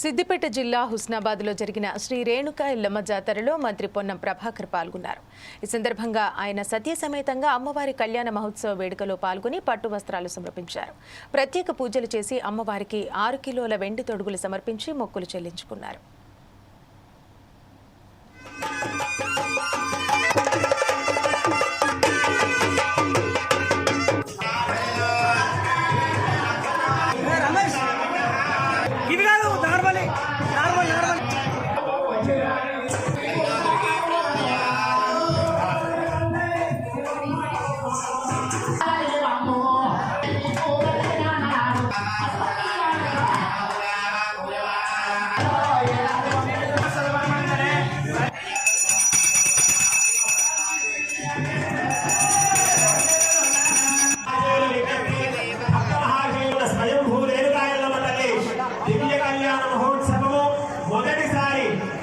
సిద్దిపేట జిల్లా హుస్నాబాద్లో జరిగిన శ్రీ రేణుక ఇల్లమ్మ జాతరలో మంత్రి పొన్నం ప్రభాకర్ పాల్గొన్నారు. ఈ సందర్భంగా ఆయన సత్యసమేతంగా అమ్మవారి కళ్యాణ మహోత్సవ వేడుకలో పాల్గొని పట్టు వస్త్రాలు సమర్పించారు. ప్రత్యేక పూజలు చేసి అమ్మవారికి ఆరు కిలోల వెండి తొడుగులు సమర్పించి మొక్కులు చెల్లించుకున్నారు.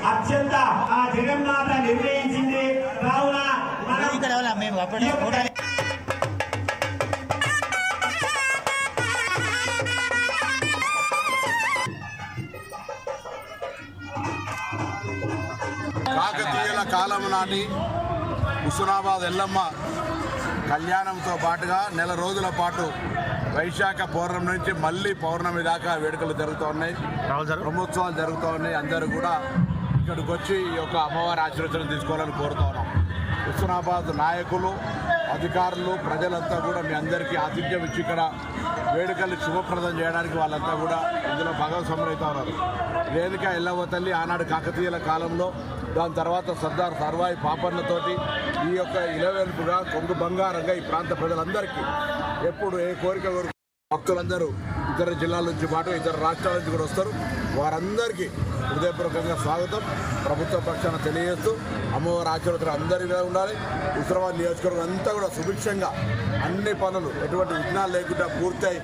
అత్యంత ఆ జగన్మాత నిర్ణయించింది. కావున మనం మేము అప్పుడే కాకతీయుల కాలం నాటి హుస్నాబాద్ ఎల్లమ్మ కళ్యాణంతో పాటుగా నెల రోజుల పాటు వైశాఖ పౌర్ణమి నుంచి మళ్ళీ పౌర్ణమి దాకా వేడుకలు జరుగుతూ ఉన్నాయి. బ్రహ్మోత్సవాలు జరుగుతూ ఉన్నాయి. అందరూ కూడా ఇక్కడికి వచ్చి ఈ యొక్క అమ్మవారి ఆశీర్వచనం తీసుకోవాలని కోరుతా ఉన్నాం హుస్నాబాద్ నాయకులు అధికారులు ప్రజలంతా కూడా మీ అందరికీ ఆతిథ్యం ఇచ్చి ఇక్కడ వేడుకలు శుభప్రదం చేయడానికి వాళ్ళంతా కూడా ఇందులో భాగస్వాములు అవుతా ఉన్నారు. వేదిక ఎల్లవ తల్లి ఆనాడు కాకతీయుల కాలంలో దాని తర్వాత సర్దార్ సర్వాయి పాపన్నతోటి ఈ యొక్క ఇలవెల్పుగా కొంగు బంగారంగా ఈ ప్రాంత ప్రజలందరికీ ఎప్పుడు ఏ కోరిక కోరు భక్తులందరూ ఇతర జిల్లాల నుంచి పాటు ఇతర రాష్ట్రాల నుంచి కూడా వస్తారు. వారందరికీ హృదయపూర్వకంగా స్వాగతం. ప్రభుత్వ పక్షాన తెలియజేస్తూ అమ్మవారి ఆశీర్వదం అందరిగా ఉండాలి. హుస్రాబాద్ నియోజకవర్గం అంతా కూడా సుభిక్షంగా అన్ని పనులు ఎటువంటి విఘ్నాలు లేకుండా పూర్తయి